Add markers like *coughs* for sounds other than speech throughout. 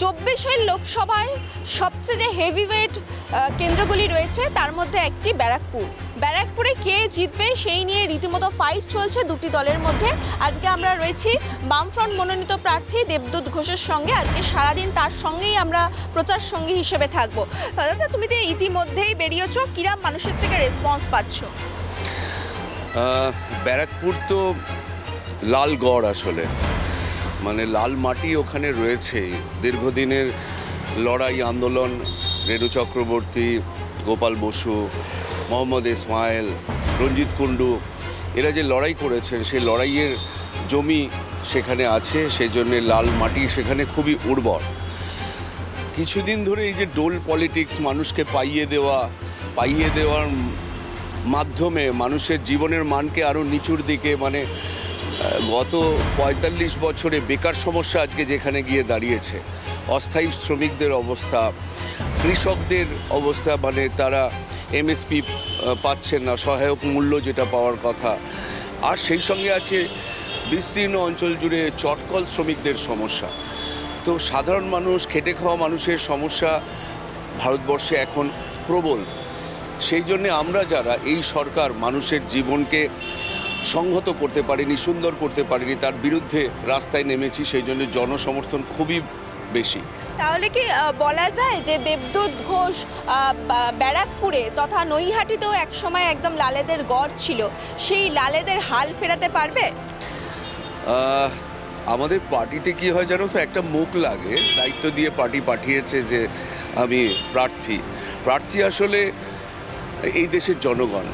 চব্বিশের লোকসভায় সবচেয়ে যে হেভিওয়েট কেন্দ্রগুলি রয়েছে, তার মধ্যে একটি ব্যারাকপুর। ব্যারাকপুরে কে জিতবে সেই নিয়ে রীতিমতো ফাইট চলছে দুটি দলের মধ্যে। আজকে আমরা রয়েছি বামফ্রন্ট মনোনীত প্রার্থী দেবদূত ঘোষের সঙ্গে। আজকে সারাদিন তার সঙ্গেই আমরা প্রচার সঙ্গী হিসেবে থাকব। দাদা তুমি তো ইতিমধ্যেই বেরিয়েছো, কিরাম মানুষের থেকে রেসপন্স পাচ্ছ? ব্যারাকপুর তো লালগড় আসলে। মানে লাল মাটি ওখানে রয়েছে। দীর্ঘদিনের লড়াই, আন্দোলন, রেণু চক্রবর্তী, গোপাল বসু, মোহাম্মদ ইসমাইল, রঞ্জিত কুণ্ডু, এরা যে লড়াই করেছেন, সেই লড়াইয়ের জমি সেখানে আছে সেই জন্যে লাল মাটি সেখানে খুবই উর্বর। কিছুদিন ধরে এই যে ডোল পলিটিক্স, মানুষকে পাইয়ে দেওয়া, পাইয়ে দেওয়ার মাধ্যমে মানুষের জীবনের মানকে আরও নিচুর দিকে মানে গত পঁয়তাল্লিশ বছরে বেকার সমস্যা আজকে যেখানে গিয়ে দাঁড়িয়েছে, অস্থায়ী শ্রমিকদের অবস্থা, কৃষকদের অবস্থা মানে তারা এমএসপি পাচ্ছেন না, সহায়ক মূল্য যেটা পাওয়ার কথা। আর সেই সঙ্গে আছে বিস্তীর্ণ অঞ্চল জুড়ে চটকল শ্রমিকদের সমস্যা। তো সাধারণ মানুষ, খেটে খাওয়া মানুষের সমস্যা ভারতবর্ষে এখন প্রবল। সেই জন্যে আমরা যারা এই সরকার মানুষের জীবনকে সংহত করতে পারেনি সুন্দর করতে পারেনি তার বিরুদ্ধে রাস্তায় নেমেছি সেই জন্য জনসমর্থন খুবই বেশি। তাহলে কি বলা যায় যে দেবদূত ঘোষ ব্যারাকপুরে তথা নৈহাটিতেও একসময় একদম লালেদের গড় ছিল সেই লালেদের হাল ফেরাতে পারবে? আমাদের পার্টিতে কি হয় জানো তো একটা মুখ লাগে দায়িত্ব দিয়ে পার্টি পাঠিয়েছে যে আমি প্রার্থী। প্রার্থী আসলে এই দেশের জনগণ।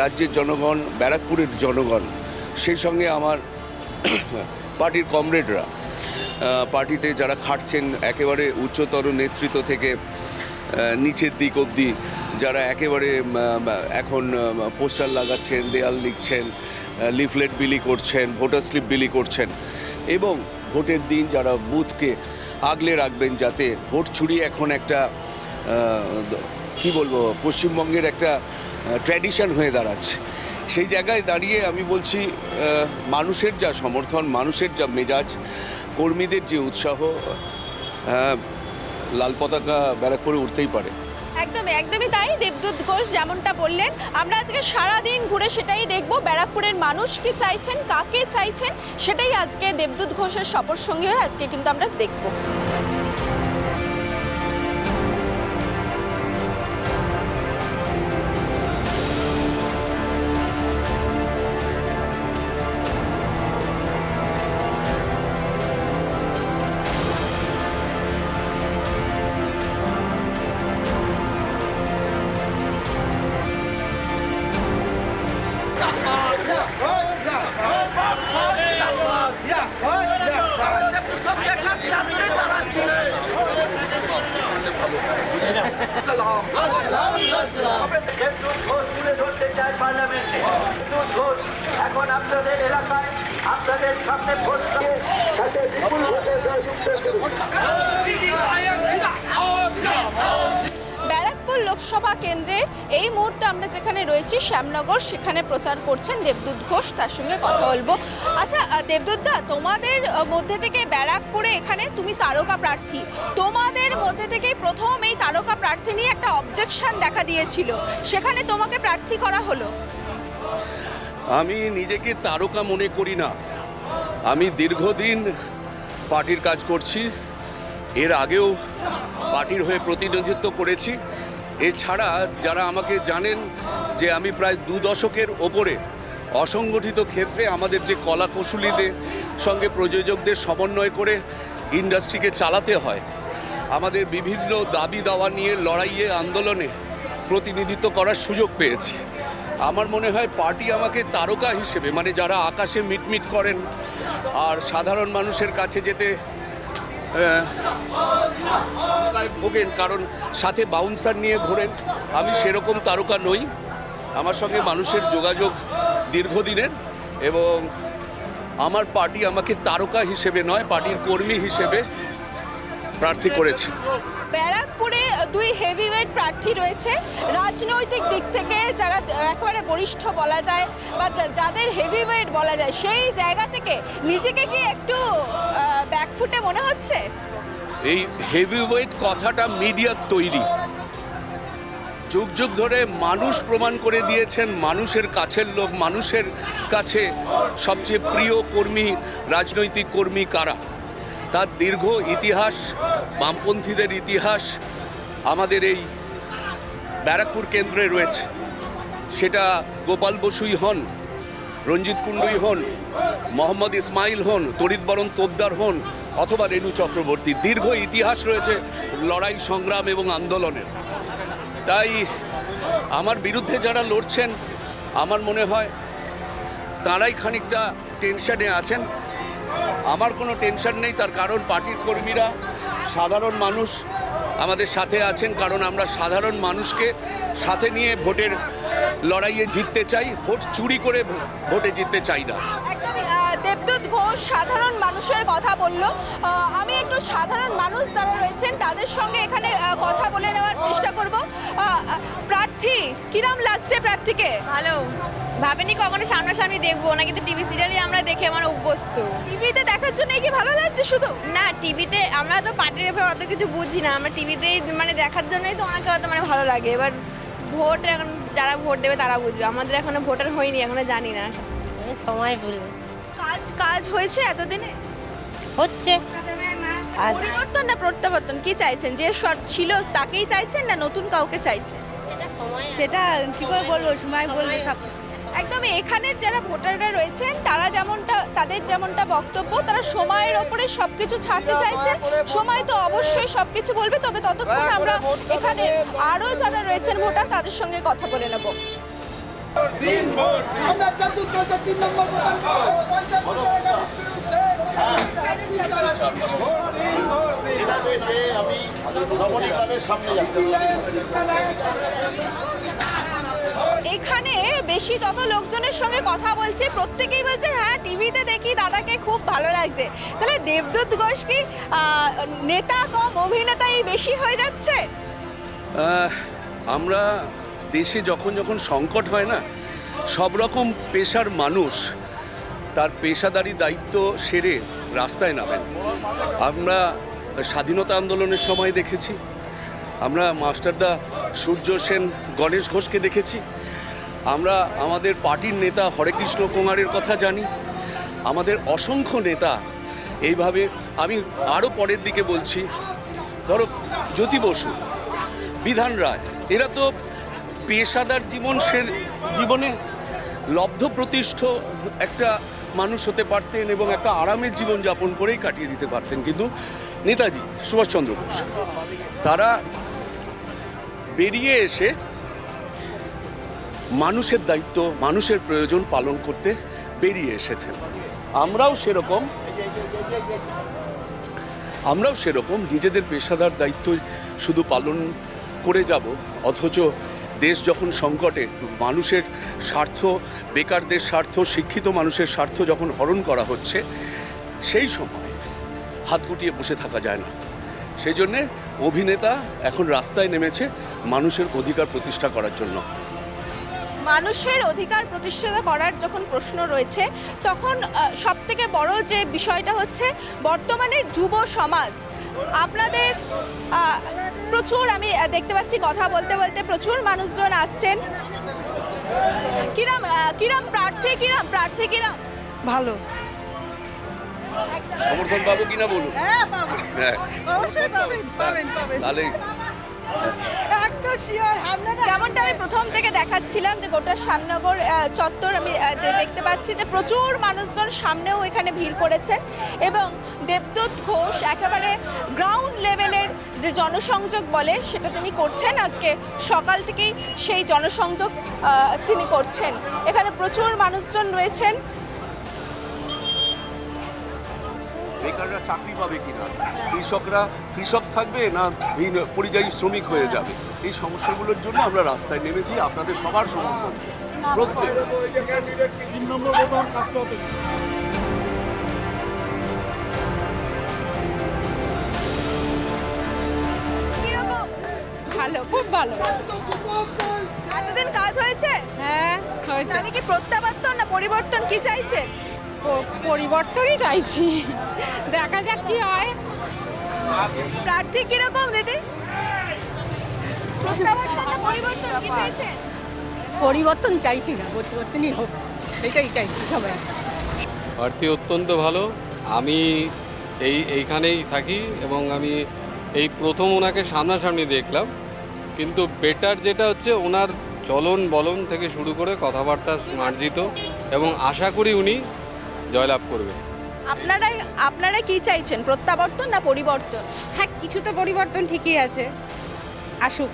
রাজ্যের জনগণ, ব্যারাকপুরের জনগণ, সেই সঙ্গে আমার *coughs* পার্টির কমরেডরা পার্টিতে যারা খাটছেন একেবারে উচ্চতর নেতৃত্ব থেকে নিচের দিক অবধি, যারা একেবারে এখন পোস্টার লাগাচ্ছেন, দেয়াল লিখছেন লিফলেট বিলি করছেন, ভোটার স্লিপ বিলি করছেন, এবং ভোটের দিন যারা বুথকে আগলে রাখবেন যাতে ভোট ছুরি এখন একটা কি বলব, পশ্চিমবঙ্গের একটা ট্র্যাডিশন হয়ে দাঁড়াচ্ছে। সেই জায়গায় দাঁড়িয়ে আমি বলছি মানুষের যা সমর্থন, মানুষের যা মেজাজ, কর্মীদের যে উৎসাহ লাল পতাকা ব্যারাকপুরে উঠতেই পারে। একদমই একদমই তাই, দেবদূত ঘোষ যেমনটা বললেন। আমরা আজকে সারাদিন ঘুরে সেটাই দেখব, ব্যারাকপুরের মানুষ কি চাইছেন, কাকে চাইছেন, সেটাই আজকে দেবদূত ঘোষের সফর সঙ্গী হয়ে আজকে কিন্তু আমরা দেখব। এখন আপনাদের এলাকায় আপনাদের সামনে ভোট দিয়ে তাকে বিপুল ভোটে জয়যুক্ত ব্যারাকপুর লোকসভা কেন্দ্রের এই মুহূর্তে আমরা যেখানে রয়েছি শ্যামনগর সেখানে প্রচার করছেন দেবদূত ঘোষ তার সঙ্গে কথা বলব। আচ্ছা আহ, দেবদূত দা তোমাদের মধ্যে থেকে ব্যারাকপুরে এখানে তুমি তারকা প্রার্থী। তোমাদের মধ্যে থেকে প্রথম এই তারকা প্রার্থী নিয়ে একটা অবজেকশন দেখা দিয়েছিল। সেখানে তোমাকে প্রার্থী করা হলো। আমি নিজেকে তারকা মনে করি না। আমি দীর্ঘদিন পার্টির কাজ করছি। এর আগেও পার্টির হয়ে প্রতিনিধিত্ব করেছি। এছাড়া যারা আমাকে জানেন যে আমি প্রায় দু দশকের ওপরে অসংগঠিত ক্ষেত্রে আমাদের যে কলা কৌশলীদের সঙ্গে প্রযোজকদের সমন্বয় করে ইন্ডাস্ট্রিকে চালাতে হয়, আমাদের বিভিন্ন দাবি দাওয়া নিয়ে লড়াইয়ে আন্দোলনে প্রতিনিধিত্ব করার সুযোগ পেয়েছি। আমার মনে হয় পার্টি আমাকে তারকা হিসেবে মানে যারা আকাশে মিটমিট করেন আর সাধারণ মানুষের কাছে যেতে ভোগেন, কারণ সাথে বাউন্সার নিয়ে ঘোরেন। আমি সেরকম তারকা নই। আমার সঙ্গে মানুষের যোগাযোগ দীর্ঘদিনের এবং আমার পার্টি আমাকে তারকা হিসেবে নয়, পার্টির কর্মী হিসেবে প্রার্থী করেছে। ব্যারাকপুরে দুই হেভিওয়েট প্রার্থী রয়েছে। রাজনৈতিক দিক থেকে যারা একেবারে বরিষ্ঠ বলা যায় বা যাদের হেভিওয়েট বলা যায়, সেই জায়গা থেকে নিজেকে কি একটু ব্যাকফুটে মনে হচ্ছে? এই হেভিওয়েট কথাটা মিডিয়ার তৈরি। যুগ যুগ ধরে মানুষ প্রমাণ করে দিয়েছেন মানুষের কাছের লোক, মানুষের কাছে সবচেয়ে প্রিয় কর্মী, রাজনৈতিক কর্মী কারা? তার দীর্ঘ ইতিহাস, বামপন্থীদের ইতিহাস আমাদের এই ব্যারাকপুর কেন্দ্রে রয়েছে। সেটা গোপাল বসুই হন রঞ্জিত কুণ্ডুই হন, মোহাম্মদ ইসমাইল হন, তরিত বরণ তোপদার হন, অথবা রেণু চক্রবর্তী। দীর্ঘ ইতিহাস রয়েছে লড়াই, সংগ্রাম এবং আন্দোলনের। তাই আমার বিরুদ্ধে যারা লড়ছেন, আমার মনে হয় তারাই খানিকটা টেনশনে আছেন। আমার কোনো টেনশন নেই, তার কারণ পার্টির কর্মীরা সাধারণ মানুষ আমাদের সাথে আছেন, কারণ আমরা সাধারণ মানুষকে সাথে নিয়ে ভোটের লড়াইয়ে জিততে চাই ভোট চুরি করে ভোটে জিততে চাই না। দেবদূত ঘোষ সাধারণ মানুষের কথা বলল। আমি একটু সাধারণ মানুষ যারা রয়েছেন তাদের সঙ্গে এখানে কথা বলে নেওয়ার চেষ্টা করব। প্রার্থী কিরাম লাগছে প্রার্থীকে? ভালো। ভাবেনি কখনো সামনাসামনি দেখব না কিন্তু টিভি সিরিয়ালে আমরা দেখে আমার অভ্যস্ত। টিভিতে দেখার জন্য কি ভালো লাগছে শুধু? না টিভিতে আমরা তো পার্টির ব্যাপারে অত কিছু বুঝি না। আমরা টিভিতেই মানে দেখার জন্যই তো ওনাকে অত মানে ভালো লাগে। এবার ভোট এখন যারা ভোট দেবে তারা বুঝবে। আমাদের এখনও ভোটার হয়নি এখনও জানি না। সময় বলবে কাজ কাজ হয়েছে এতদিনে? হচ্ছে। পরিবর্তন না প্রত্যাবর্তন? কি চাইছেন? যে সব ছিল তাকেই চাইছেন না নতুন কাউকে চাইছেন? সেটা সময় সেটা কি করে বলব? সময় বলবে সব একদমই এখানের যারা ভোটাররা রয়েছেন তারা যেমনটা তাদের যেমনটা বক্তব্য তারা সময়ের ওপরে সবকিছু ছাড়তে চাইছে। সময় তো অবশ্যই সবকিছু বলবে তবে ততক্ষণ আমরা এখানে আরও যারা রয়েছেন ভোটার তাদের সঙ্গে কথা বলে নেব। আমরা চতুর্থ তিন নম্বর এখানে বেশি যত লোকজনের সঙ্গে কথা বলছে, প্রত্যেকেই বলছে হ্যাঁ টিভিতে দেখি, দাদাকে খুব ভালো লাগছে। তাহলে দেবদূত ঘোষ কি নেতা কম, অভিনেতাই বেশি হয়ে যাচ্ছে? আমরা দেশে যখন যখন সংকট হয় না, সব রকম পেশার মানুষ তার পেশাদারি দায়িত্ব সেরে রাস্তায় নামেন। আমরা স্বাধীনতা আন্দোলনের সময় দেখেছি, আমরা মাস্টারদা সূর্য সেন গণেশ ঘোষকে দেখেছি আমরা আমাদের পার্টির নেতা হরেকৃষ্ণ কুমারের কথা জানি, আমাদের অসংখ্য নেতা এইভাবে আমি আরও পরের দিকে বলছি। ধরো জ্যোতি বসু, বিধান রায়, এরা তো পেশাদার জীবন সে জীবনে লব্ধ প্রতিষ্ঠ একটা মানুষ হতে পারতেন এবং একটা আরামের জীবন যাপন করেই কাটিয়ে দিতে পারতেন। কিন্তু নেতাজি সুভাষচন্দ্র বোস, তারা বেরিয়ে এসে মানুষের দায়িত্ব, মানুষের প্রয়োজন পালন করতে বেরিয়ে এসেছেন। আমরাও সেরকম আমরাও সেরকম নিজেদের পেশাদার দায়িত্ব শুধু পালন করে যাব, অথচ দেশ যখন সংকটে, মানুষের স্বার্থ, বেকারদের স্বার্থ, শিক্ষিত মানুষের স্বার্থ যখন হরণ করা হচ্ছে, সেই সময় হাত গুটিয়ে বসে থাকা যায় না। সেই জন্যে অভিনেতা এখন রাস্তায় নেমেছে মানুষের অধিকার প্রতিষ্ঠা করার জন্য। মানুষের অধিকার প্রতিষ্ঠা করার যখন প্রশ্ন রয়েছে তখন সব থেকে বড় যে বিষয়টা হচ্ছে বর্তমানের যুব সমাজ। আপনাদের প্রচুর আমি দেখতে পাচ্ছি কথা বলতে বলতে প্রচুর মানুষজন আসছেন। কিরাম কিরাম প্রার্থী কিরাম প্রার্থী কিরাম? ভালো। সমর্থন পাবো কিনা বলুন? হ্যাঁ পাবেন হ্যাঁ। অবশ্যই পাবেন পাবেন পাবেন। তাহলে যেমনটা আমি প্রথম থেকে দেখাচ্ছিলাম যে গোটা শ্যামনগর চত্বর আমি দেখতে পাচ্ছি যে প্রচুর মানুষজন সামনেও এখানে ভিড় করেছেন এবং দেবদূত ঘোষ একেবারে গ্রাউন্ড লেভেলের যে জনসংযোগ বলে সেটা তিনি করছেন। আজকে সকাল থেকেই সেই জনসংযোগ তিনি করছেন। এখানে প্রচুর মানুষজন রয়েছেন। বেকাররা চাকরি পাবে কিনা? কৃষকরা কৃষক থাকবে না পরিযায়ী শ্রমিক হয়ে যাবে? এই সমস্যাগুলোর জন্য আমরা রাস্তায় নেমেছি আপনাদের সবার সমর্থন। প্রত্যেক ভালো খুব ভালো। এতদিন কাজ হয়েছে? হ্যাঁ কি প্রত্যাবর্তন না পরিবর্তন কি চাইছেন? পরিবর্তনই চাইছি। দেখা যাক কি হয়। প্রার্থী কীরকম দিদি? পরিবর্তন পরিবর্তন চাইছি না পরিবর্তনই হোক। সেটাই চাইছি সবাই। প্রার্থী অত্যন্ত ভালো। আমি এই এইখানেই থাকি এবং আমি এই প্রথম ওনাকে সামনাসামনি দেখলাম। কিন্তু বেটার যেটা হচ্ছে ওনার চলন বলন থেকে শুরু করে কথাবার্তা মার্জিত এবং আশা করি উনি জয়লাভ করবে। আপনারা আপনারা কি চাইছেন? প্রত্যাবর্তন না পরিবর্তন? হ্যাঁ কিছু তো পরিবর্তন ঠিকই আছে। আসুক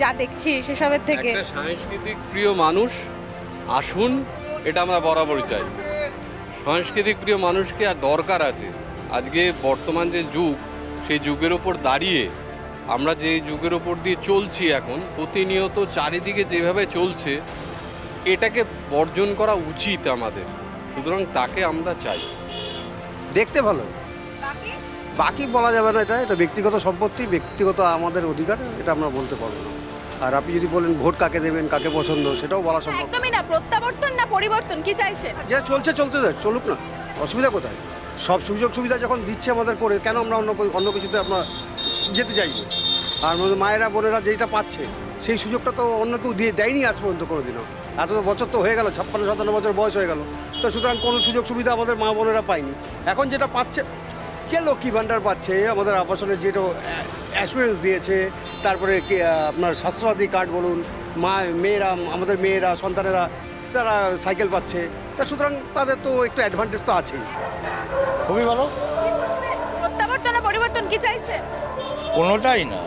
যা দেখছি সেসবের থেকে। একটা সাংস্কৃতিক প্রিয় মানুষ আসুন এটা আমরা বরাবরই চাই। সাংস্কৃতিক প্রিয় মানুষকে আর দরকার আছে। আজকে বর্তমান যে যুগ সেই যুগের ওপর দাঁড়িয়ে আমরা যে যুগের ওপর দিয়ে চলছি এখন প্রতিনিয়ত চারিদিকে যেভাবে চলছে এটাকে বর্জন করা উচিত আমাদের। সুতরাং তাকে আমরা চাই। দেখতে ভালো। বাকি বলা যাবে না এটা এটা ব্যক্তিগত সম্পত্তি ব্যক্তিগত আমাদের অধিকার এটা আমরা বলতে পারব না। আর আপনি যদি বলেন ভোট কাকে দেবেন কাকে পছন্দ সেটাও বলা সম্ভব না। একদমই না প্রত্যাবর্তন না পরিবর্তন কি চাইছেন যেটা চলছে চলতে দেয় চলুক না। অসুবিধা কোথায়? সব সুযোগ সুবিধা যখন দিচ্ছে আমাদের করে কেন আমরা অন্য অন্য কিছুতে আমরা যেতে চাইব আর মায়েরা বোনেরা যেটা পাচ্ছে সেই সুযোগটা তো অন্য কেউ দিয়ে দেয়নি আজ পর্যন্ত কোনো দিনও এত বছর তো হয়ে গেল ছাপ্পান্ন সাতান্ন বছর বয়স হয়ে গেল। তো সুতরাং কোনো সুযোগ সুবিধা আমাদের মা বোনেরা পায়নি। এখন যেটা পাচ্ছে যে লক্ষ্মী ভাণ্ডার পাচ্ছে আমাদের আবাসনের যেটা অ্যাসুরেন্স দিয়েছে তারপরে কি, আপনার স্বাস্থ্যসাথী কার্ড বলুন মা মেয়েরা আমাদের মেয়েরা সন্তানেরা যারা সাইকেল পাচ্ছে। তা সুতরাং তাদের তো একটু অ্যাডভান্টেজ তো আছেই। খুবই ভালো। প্রত্যাবর্তন না পরিবর্তন কি চাইছেন কোনোটাই না।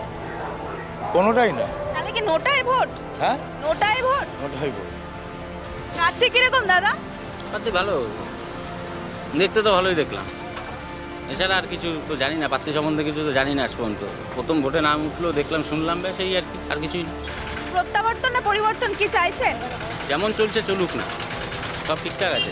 কোনোটাই না। তাহলে কি নোটায় ভোট? হ্যাঁ? নোটায় ভোট? নোটাই বল প্রার্থী কীরকম দাদা? প্রার্থী ভালো। দেখতে তো ভালোই দেখলাম। এছাড়া আর কিছু তো জানি না প্রার্থী সম্বন্ধে কিছু তো জানি না আজ পর্যন্ত। প্রথম ভোটে নাম উঠল দেখলাম শুনলাম ব্যাস এই আর কি আর কিছুই না। প্রত্যাবর্তন না পরিবর্তন কি চাইছেন? যেমন চলছে চলুক না। সব ঠিকঠাক আছে।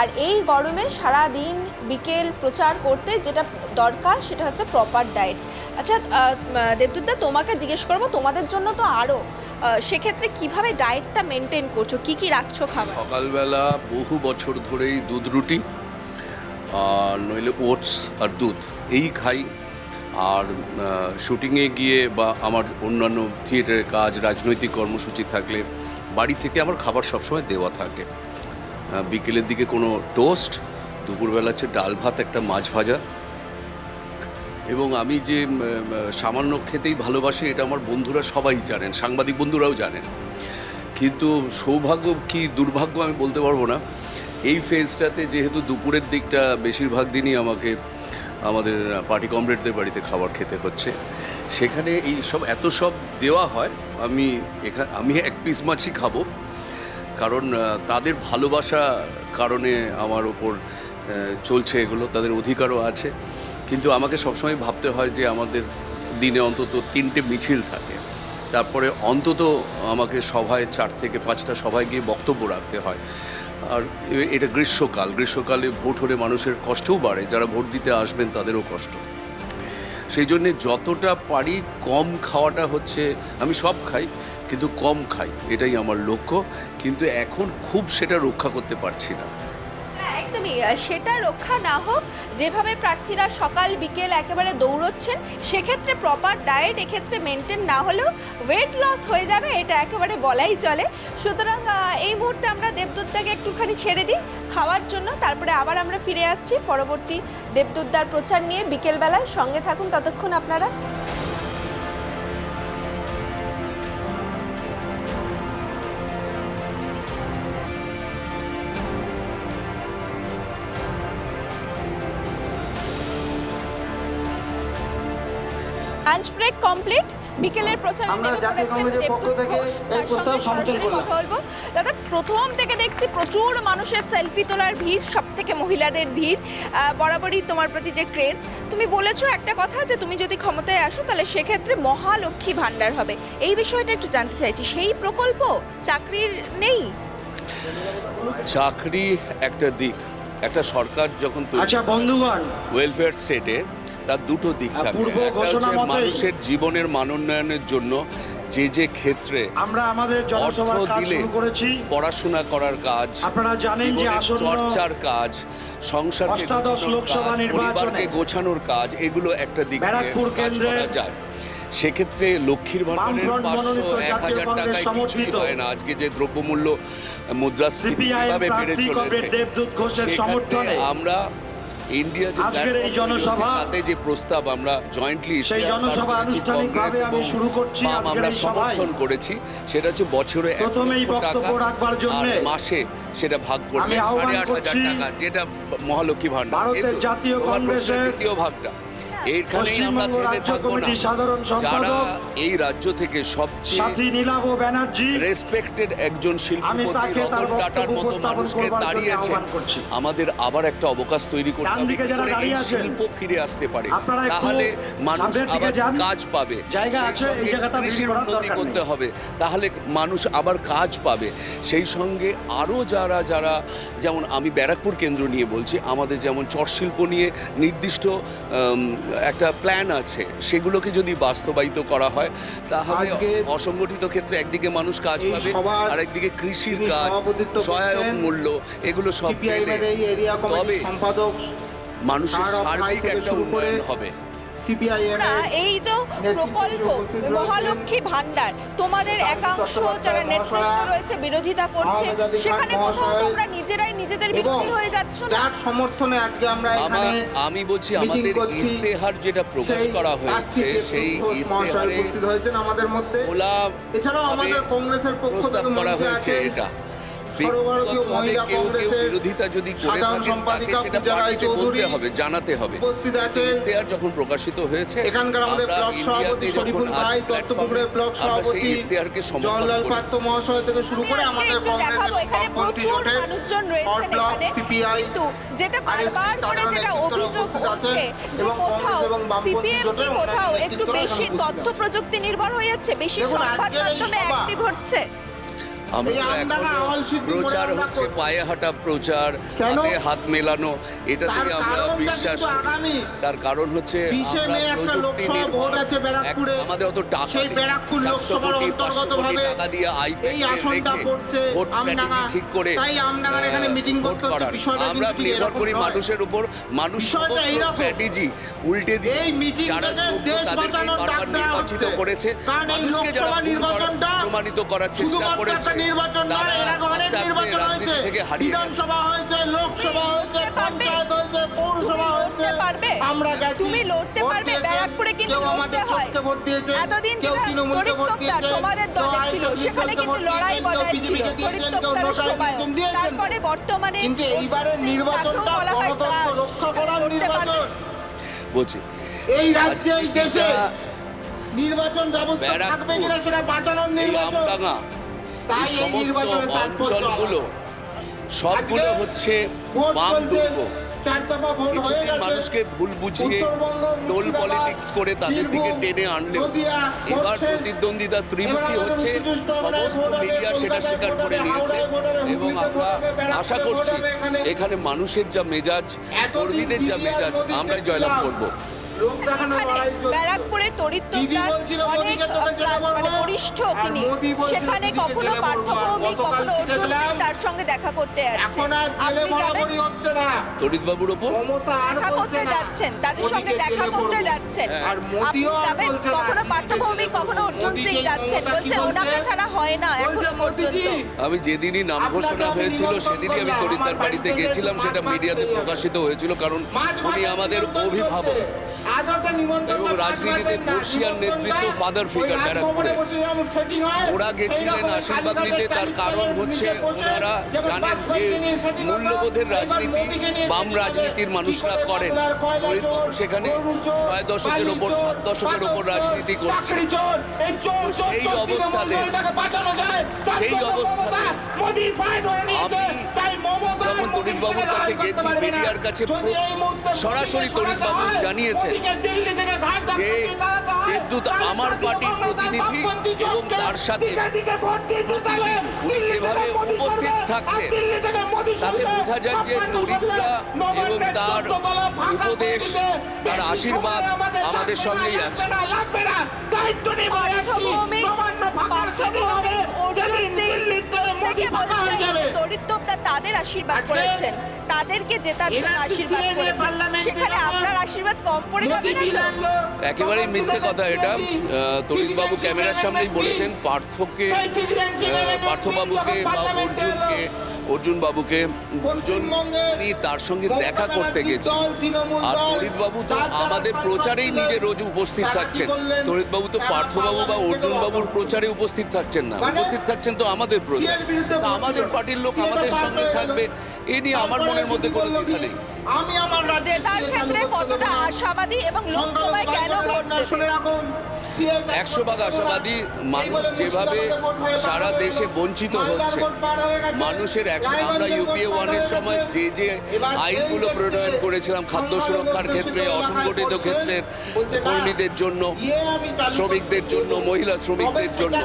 আর এই গরমে সারা দিন বিকেল প্রচার করতে যেটা দরকার সেটা হচ্ছে প্রপার ডায়েট আচ্ছা আহ, দেবদূতদা তোমাকে জিজ্ঞেস করব তোমাদের জন্য তো আরও সেক্ষেত্রে কীভাবে ডায়েটটা মেনটেন করছ? কি কি রাখছো খাবার? সকালবেলা বহু বছর ধরেই দুধ রুটি আর নইলে ওটস আর দুধ এই খাই। আর শুটিংয়ে গিয়ে বা আমার অন্যান্য থিয়েটারের কাজ রাজনৈতিক কর্মসূচি থাকলে বাড়ি থেকে আমার খাবার সবসময় দেওয়া থাকে। বিকেলের দিকে কোনো টোস্ট, দুপুরবেলা হচ্ছে ডাল ভাত, একটা মাছ ভাজা। এবং আমি যে সামান্য খেতেই ভালোবাসি, এটা আমার বন্ধুরা সবাই জানেন, সাংবাদিক বন্ধুরাও জানেন। কিন্তু সৌভাগ্য কি দুর্ভাগ্য আমি বলতে পারব না। এই ফেজটাতে যেহেতু দুপুরের দিকটা বেশিরভাগ দিনই আমাকে, আমাদের পার্টি কমরেডদের বাড়িতে খাবার খেতে হচ্ছে, সেখানে এই সব, এত সব দেওয়া হয়, আমি এখানে আমি এক পিস মাছই খাব। কারণ তাদের ভালোবাসা কারণে আমার ওপর চলছে এগুলো, তাদের অধিকারও আছে। কিন্তু আমাকে সবসময় ভাবতে হয় যে আমাদের দিনে অন্তত তিনটে মিছিল থাকে। তারপরে অন্তত আমাকে সভায় চার থেকে পাঁচটা সভায় গিয়ে বক্তব্য রাখতে হয়। আর এটা গ্রীষ্মকাল। গ্রীষ্মকালে ভোট হলে মানুষের কষ্টও বাড়ে। যারা ভোট দিতে আসবেন তাদেরও কষ্ট। সেই জন্যে যতটা পারি কম খাওয়াটা হচ্ছে, আমি সব খাই, কিন্তু কম খাই, এটাই আমার লক্ষ্য, কিন্তু এখন খুব সেটা রক্ষা করতে পারছি না। একদমই সেটা রক্ষা না হোক, যেভাবে প্রার্থীরা সকাল, বিকেল একেবারে দৌড়চ্ছেন, সেক্ষেত্রে প্রপার ডায়েট এক্ষেত্রে মেনটেন না হলেও ওয়েট লস হয়ে যাবে, এটা একেবারে বলাই চলে। সুতরাং এই মুহূর্তে আমরা দেবদূতদাকে একটুখানি ছেড়ে দিই খাওয়ার জন্য, তারপরে আবার আমরা ফিরে আসছি। পরবর্তী দেবদূতদার প্রচার নিয়ে বিকেলবেলায় সঙ্গে থাকুন, ততক্ষণ আপনারা লাঞ্চ ব্রেক কমপ্লিট। বিকেলের প্রচারে নেমে পড়েছেন দেবদূত ঘোষ। তার সঙ্গে সরাসরি কথা বলব। দাদা প্রথম থেকে দেখছি প্রচুর মানুষের সেলফি তোলার ভিড় সব থেকে মহিলাদের ভিড় বরাবরই তোমার প্রতি যে ক্রেজ। তুমি বলেছ একটা কথা যে তুমি যদি ক্ষমতায় আসো তাহলে সেক্ষেত্রে মহালক্ষ্মী ভাণ্ডার হবে। এই বিষয়টা একটু জানতে চাইছি। সেই প্রকল্প চাকরির নেই? চাকরি একটা দিক। একটা সরকার যখন তৈরি আচ্ছা বন্ধুগণ। ওয়েলফেয়ার স্টেটে তার দুটো দিক থাকে। একটা হচ্ছে মানুষের জীবনের মানোন্নয়নের জন্য যে যে ক্ষেত্রে আমরা আমাদের অর্থ দিলে পড়াশোনা করার কাজ চর্চার কাজ সংসারকে গোছানোর কাজ পরিবারকে গোছানোর কাজ এগুলো একটা দিক দিয়ে কাজ করা যায়। সেক্ষেত্রে লক্ষ্মীর ভাণ্ডারের পাঁচশো এক হাজার টাকায় কিছুই হয় না। আজকে যে দ্রব্যমূল্য মুদ্রাস্ফীতি যেভাবে বেড়ে চলেছে সেক্ষেত্রে আমরা ইন্ডিয়া যে আজকের এই জনসভা, তাতে যে প্রস্তাব আমরা জয়েন্টলি সেই জনসভা আনুষ্ঠানিকভাবে আমি শুরু করছি আমরা সমর্থন করেছি। সেটা হচ্ছে বছরে প্রথমেই বক্তব্য রাখবার জন্যে মাসে সেটা ভাগ করবে সাড়ে আট হাজার টাকা যেটা ভারতের কিন্তু জাতীয় কংগ্রেসের দ্বিতীয় ভাগটা। এইখানেই আমরা থেমে থাকব না। যারা এই রাজ্য থেকে সবচেয়ে রেসপেক্টেড একজন শিল্পপতি রতন টাটার মতো মানুষকে করছি। আমাদের আবার একটা অবকাশ তৈরি করতে হবে। কি করে এই শিল্প ফিরে আসতে পারে? তাহলে মানুষ আবার কাজ পাবে। সেই সঙ্গে কৃষির উন্নতি করতে হবে। তাহলে মানুষ আবার কাজ পাবে। সেই সঙ্গে আরও যারা যারা যেমন আমি ব্যারাকপুর কেন্দ্র নিয়ে বলছি আমাদের যেমন চটশিল্প নিয়ে নির্দিষ্ট একটা প্ল্যান আছে। সেগুলোকে যদি বাস্তবায়িত করা হয় তাহলে অসংগঠিত ক্ষেত্রে একদিকে মানুষ কাজ পাবে আর একদিকে কৃষির কাজ সহায়ক মূল্য এগুলো সব পেলে তবে মানুষের সার্বিক একটা উন্নয়ন হবে। এই যে প্রকল্প। মহালক্ষ্মী ভাণ্ডার তোমাদের একাংশ যারা নেতৃত্ব রয়েছে বিরোধিতা করছে সেখানে কোথাও তোমরা নিজেরাই নিজেদের বিরোধী হয়ে যাচ্ছ না যার সমর্থনে আজকে আমরা এখানে আমি বলছি আমাদের ইস্তেহার যেটা প্রকাশ করা হয়েছে সেই ইস্তেহারে উপস্থিত আমাদের মধ্যে এছাড়াও আমাদের কংগ্রেসের পক্ষ থেকে করা হয়েছে এটা সর্বভারতীয় মহিলা কংগ্রেসের বিরোধিতা যদি করে থাকেন তাকে সেটা পার্টিতে বলতে চৌধুরী হবে জানাতে হবে। উপস্থিত আছেন ইস্তেহার যখন প্রকাশিত হয়েছে এখানকার আমাদের ব্লক সভাপতি শরীফুল ভাই প্ল্যাটফর্মে দত্তপুকুরের ব্লক সভাপতি ইস্তেহারকে সমর্থন জওয়াহরলাল পাত্র মহাশয় থেকে শুরু করে আমাদের একটু কংগ্রেস দেখাবো এবং বামপন্থী জোটের মানুষজন রয়েছেন ব্লক এখানে। সিপিআই কিন্তু যেটা বারবার করে যেটা অভিযোগ উপস্থিত আছেন ওঠে যে এবং কোথাও কংগ্রেস এবং বামপন্থী জোটের কোথাও একটু বেশি তথ্য প্রযুক্তি নির্ভর হয়ে যাচ্ছে? বেশি সংবাদ মাধ্যমে অ্যাক্টিভ হচ্ছে। প্রচার হচ্ছে পায়ে হাঁটা প্রচার? হাতে হাত মেলানো এটা থেকে আমরা বিশ্বাস করি। তার কারণ হচ্ছে প্রযুক্তি নির্ভর। আমাদের অত টাকা সেই নেই। ব্যারাকপুর 400 লোকসভার কোটি, 500 কোটি টাকা দিয়ে আইপ্যাড রেখে ভোট। স্ট্র্যাটেজি ঠিক করে meeting ভোট করার। আমরা নির্ভর করি মানুষের উপর মানুষ স্ট্র্যাটেজি উল্টে দিয়ে যারা তাদেরকে বারবার নির্বাচিত করেছে মানুষকে যারা প্রমাণিত করার চেষ্টা করেছে নির্বাচন নয়, এর আগে অনেক নির্বাচন হয়েছে। বিধানসভা হয়েছে লোকসভা হয়েছে পঞ্চায়েত হয়েছে পৌরসভা হয়েছে পারবে? আমরা গেছি তুমি লড়তে পারবে? ব্যারাকপুরে কিন্তু আমাদের। জোটকে ভোট দিয়েছে এতদিন কেউ তৃণমূলকে ভোট দিয়েছে তোমাদের দলে ছিল সেখানে কিন্তু লড়াই বজায় ছিল। তারপরে বর্তমানে কিন্তু এইবারের নির্বাচনটা গণতন্ত্র রক্ষা করার নির্বাচন বলছি এই রাজ্যে এই দেশে নির্বাচন ব্যবস্থা থাকবে কিনা সেটা বাঁচানোর নির্বাচন এই সমস্ত অঞ্চলগুলো সবগুলো হচ্ছে বাম দুর্গ কিছুদিন মানুষকে ভুল বুঝিয়ে টোল পলিটিক্স করে তাদের দিকে টেনে আনলেও এবার প্রতিদ্বন্দ্বিতা ত্রিমুখী হচ্ছে সমস্ত মিডিয়া সেটা স্বীকার করে নিয়েছে এবং আমরা আশা করছি এখানে। মানুষের যা মেজাজ কর্মীদের যা মেজাজ আমরাই জয়লাভ। করব। ব্যারাকপুরে দিদি মানে বরিষ্ঠ তিনি। সেখানে কখনো পার্থ ভৌমিক কখনো অর্জুন তার সঙ্গে দেখা করতে যাচ্ছে। এখন আর জেলে আপনি যাবেন? বরাবরই হচ্ছে না। তরিতবাবুর ওপর? দেখা করতে যাচ্ছেন তাদের সঙ্গে দেখা করতে যাচ্ছেন। আপনি যাবেন? কখনো পার্থ ভৌমিক কখনো অর্জুন সিং যাচ্ছেন? বলছে? বলছে? ওনাকে ছাড়া হয় না এখনও পর্যন্ত। আমি যেদিনই নাম ঘোষণা হয়েছিল সেদিনই আমি আমার বাড়িতে গেছিলাম সেটা মিডিয়াতে প্রকাশিত হয়েছিল কারণ উনি আমাদের অভিভাবক। এবং রাজনীতিতে বর্ষিয়ান নেতৃত্ব ওই figure ব্যারাকপুরে। ওরা গেছিলেন আশীর্বাদ নিতে, তার কারণ হচ্ছে ওনারা জানেন যে মূল্যবোধের রাজনীতি বাম রাজনীতির মানুষরা করেন। সেখানে ছয় দশকের ওপর সাত দশকের ওপর রাজনীতি করছে। সেই অবস্থাতে সেই অবস্থাতে আমি যখন তরিতবাবুর কাছে গেছি মিডিয়ার কাছে সরাসরি তরিতবাবু জানিয়েছেন যে বিদ্যুৎ আমার পার্টির প্রতিনিধি এবং তার সাথে প্রতিদিন উনি যেভাবে উপস্থিত থাকছে তাতে বোঝা যায় যে তরিতরা এবং তার উপদেশ তার আশীর্বাদ আমাদের সঙ্গেই আছে। পার্থভৌমিক তাদের আশীর্বাদ করেছেন। তাদেরকে জেতার জন্য আশীর্বাদ করেছেন। সেখানে আপনার আশীর্বাদ কম পড়ে যাবে না একেবারেই মিথ্যে কথা এটা। তরিতবাবু ক্যামেরার সামনেই বলেছেন পার্থকে পার্থবাবুকে বা অর্জুনকে অর্জুন বাবুকে দুজন তার সঙ্গে দেখা করতে গেছে আর তরিতবাবু তো আমাদের প্রচারেই নিজে রোজ উপস্থিত থাকছেন। তরিতবাবু তো পার্থবাবু বা অর্জুন বাবুর প্রচারে উপস্থিত থাকছেন না। উপস্থিত থাকছেন তো আমাদের প্রচার। আমাদের পার্টির লোক আমাদের সঙ্গে থাকবে এ নিয়ে আমার মনের মধ্যে কোনো দ্বিধা নেই। আমি আমার জেতার ক্ষেত্রে কতটা আশাবাদী এবং লোকসভায় কেন ভোট দেবে? একশো ভাগ আশাবাদী মানুষ যেভাবে সারা দেশে বঞ্চিত হচ্ছে, মানুষের একশো, আমরা ইউপিএ ওয়ানের সময় যে যে আইনগুলো প্রণয়ন করেছিলাম, খাদ্য সুরক্ষার ক্ষেত্রে, অসংগঠিত ক্ষেত্রের কর্মীদের জন্য, শ্রমিকদের জন্য, মহিলা শ্রমিকদের জন্য,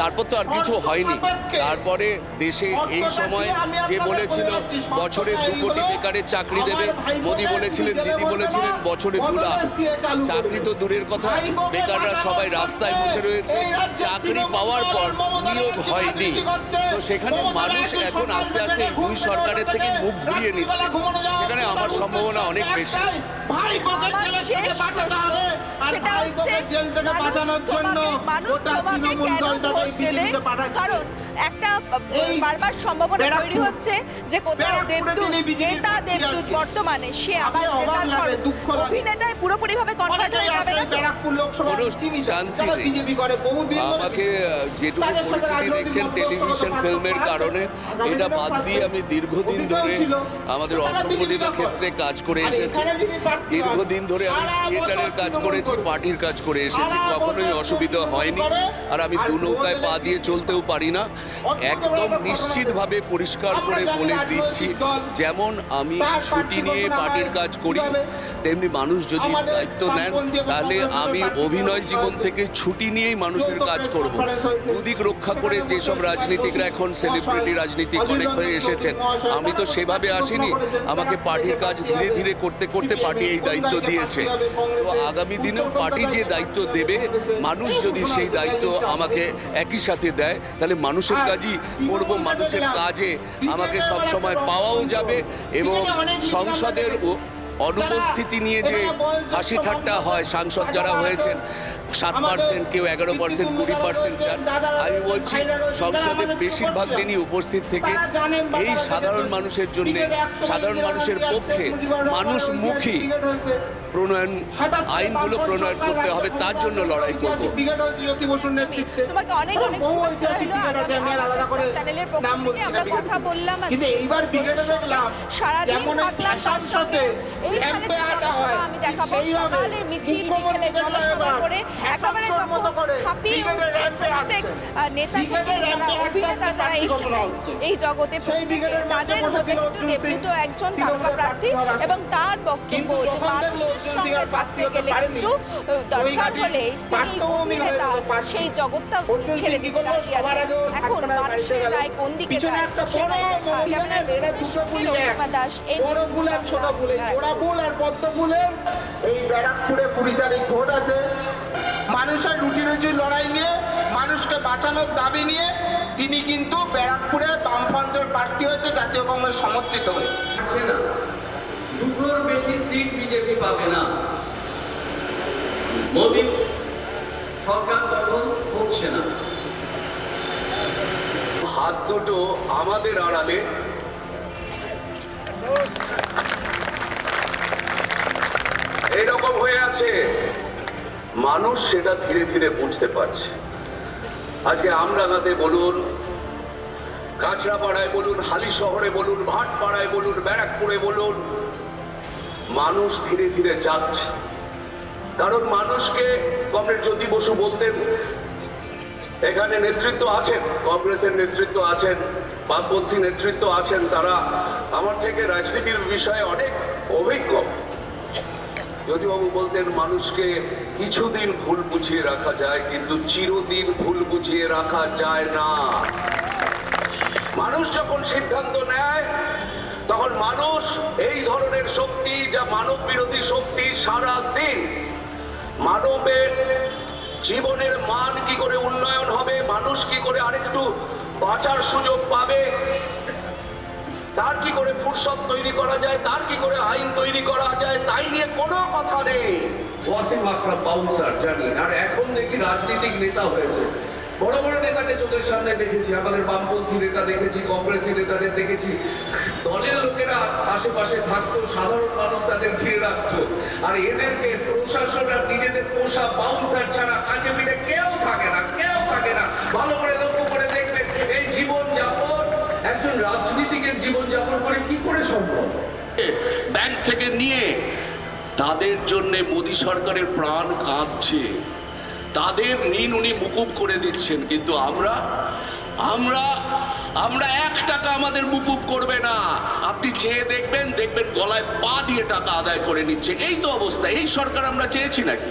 তারপর তো আর কিছু হয়নি। তারপরে দেশে এই সময় যে বলেছিল, বছরে দু কোটি বেকারের চাকরি দেবে, মোদি বলেছিলেন, দিদি বলেছিলেন, বছরে দু লাখ। চাকরি তো দূরের কথা, বেকাররা সবাই রাস্তায় বসে রয়েছে। চাকরি পাওয়ার পর নিয়োগ হয়নি। তো সেখানে মানুষ এখন আস্তে আস্তে এই দুই সরকারের থেকে মুখ ঘুরিয়ে নিচ্ছে। সেখানে আমার সম্ভাবনা অনেক বেশি। সেটা হচ্ছে মানুষ মানুষ তোমাকে কেন ভোট দেবে। কারণ একটা বারবার সম্ভাবনা তৈরি হচ্ছে যে কোথাও দেবদূত নেতা দেবদূত বর্তমানে সে আবার জেতার পর অভিনেতায় পুরোপুরি ভাবে কনভার্ট হয়ে যাবে না আমাকে যেটুকু পরিচিতি দেখছেন টেলিভিশন ফিল্মের কারণে এটা বাদ দিয়ে আমি দীর্ঘদিন ধরে আমাদের অসংগঠিত ক্ষেত্রে কাজ করে এসেছি। দীর্ঘদিন ধরে আমি থিয়েটারের কাজ করেছি। পার্টির কাজ করে এসেছি কখনোই অসুবিধা হয়নি আর আমি দু নৌকায় পা দিয়ে চলতেও পারি না। একদম নিশ্চিতভাবে পরিষ্কার করে বলে দিচ্ছি যেমন আমি ছুটি নিয়ে পার্টির কাজ করি তেমনি মানুষ যদি দায়িত্ব নেন তাহলে আমি অভিনয় জীবন থেকে ছুটি নিয়েই মানুষের কাজ করব। দুদিক রক্ষা করে যেসব রাজনীতিকরা এখন সেলিব্রিটি রাজনীতি অনেক হয়ে এসেছেন আমি তো সেভাবে আসিনি আমাকে পার্টির কাজ ধীরে ধীরে করতে করতে পার্টি এই দায়িত্ব দিয়েছে। তো আগামী দিনেও পার্টি যে দায়িত্ব দেবে মানুষ যদি সেই দায়িত্ব আমাকে একই সাথে দেয় তাহলে মানুষের কাজই করব মানুষের কাজে আমাকে সব সময় পাওয়াও যাবে এবং সংসদের ও- অনুপস্থিতি নিয়ে যে হাসি ঠাট্টা হয় সাংসদ যারা হয়েছেন সাত পার্সেন্ট কেউ এগারো পার্সেন্ট কুড়ি পার্সেন্ট যান আমি বলছি সংসদে বেশিরভাগ দিনই উপস্থিত থেকে এই সাধারণ মানুষের জন্য সাধারণ মানুষের পক্ষে মানুষমুখী প্রণয়ন আইনগুলো প্রণয়ন করতে হবে তার জন্য লড়াই করব। তোমাকে অনেক অনেক শুভেচ্ছা রইল চ্যানেলের পক্ষ থেকে আমরা কথা বললাম আজকে এইবার ব্রিগেডে দেখলাম সারাদিন যেমন একটি থাকলাম সংসদে এইখানে যে ক্যাম্পে হাঁটা জনসভা আমি দেখাবো সকালে মিছিল বিকেলে জনসভা করে একেবারে নেতা অভিনেতা যারা এসেছেন এই জগতে তাদের মধ্যে কিন্তু দেবদূত একজন তারকা প্রার্থী এবং তার বক্তব্য যে মানুষের সঙ্গে থাকতে গেলে কিন্তু দরকার হলে তিনি অভিনেতা সেই জগৎটা ছেড়ে দিতে রাজি সবার আছে এখন মানুষের রায় কোন দিকে দাস ফুলের এই ব্যারাকপুরে কুড়ি তারিখ ভোট আছে মানুষের রুটি রুজি লড়াই নিয়ে মানুষকে বাঁচানোর দাবি নিয়ে তিনি কিন্তু ব্যারাকপুরে বামফ্রন্টের প্রার্থী হয়েছে জাতীয় কংগ্রেস সমর্থিত হয়ে। দুশোর বেশি সিট বিজেপি পাবে না। মোদী সরকার গঠন হচ্ছে না। হাত দুটো আমাদের আড়ালে। এরকম হয়ে আছে। মানুষ সেটা ধীরে ধীরে বুঝতে পারছে। আজকে আমরাগাতে বলুন, কাঁচরাপাড়ায় বলুন, হালি শহরে বলুন, ভাটপাড়ায় বলুন, ব্যারাকপুরে বলুন, মানুষ ধীরে ধীরে যাচ্ছে কারণ মানুষকে কমরেড জ্যোতি বসু বলতেন, এখানে নেতৃত্ব আছেন, কংগ্রেসের নেতৃত্ব আছেন, বামপন্থী নেতৃত্ব আছেন তারা। আমার থেকে রাজনীতির বিষয়ে অনেক অভিজ্ঞ। জ্যোতিবাবু বলতেন, মানুষকে কিছুদিন ভুল বুঝিয়ে রাখা যায়, কিন্তু চিরদিন ভুল বুঝিয়ে রাখা যায় না। মানুষ যখন সিদ্ধান্ত নেয়, তখন মানুষ এই ধরনের শক্তি, যা মানব বিরোধী শক্তি সারা দিন মানবের জীবনের মান কি করে উন্নয়ন হবে, মানুষ কি করে আরেকটু বাঁচার সুযোগ পাবে তার কি করে ফুরসত তৈরি করা যায়? তার কি করে আইন তৈরি করা যায়? তাই নিয়ে কোনো কথা নেই। ওয়াসিম আকরাম বাউন্সার, জানি। আর এখন দেখি রাজনৈতিক নেতা হয়েছে। বড় বড় নেতাকে চোখের সামনে দেখেছি, আমাদের বামপন্থী নেতা দেখেছি, কংগ্রেসি নেতাদের দেখেছি। দলের লোকেরা আশেপাশে থাকতো, সাধারণ মানুষ তাদের ঘিরে রাখতো। আর এদেরকে প্রশাসন আর নিজেদের পোষা বাউন্সার ছাড়া কাজে পিঠে কেউ থাকে না, কেউ থাকে না। ভালো করে রাজনীতিকের জীবন যাপন করে কি করে সম্ভব? ব্যাংক থেকে নিয়ে তাদের জন্য মোদী সরকারের প্রাণ কাঁদছে। তাদের ঋণ উনি মুকুব করে দিচ্ছেন, কিন্তু আমরা আমরা আমরা এক টাকা আমাদের মুকুব করবে না। আপনি চেয়ে দেখবেন দেখবেন গলায় পা দিয়ে টাকা আদায় করে নিচ্ছে। এই তো অবস্থা। এই সরকার আমরা চেয়েছি নাকি?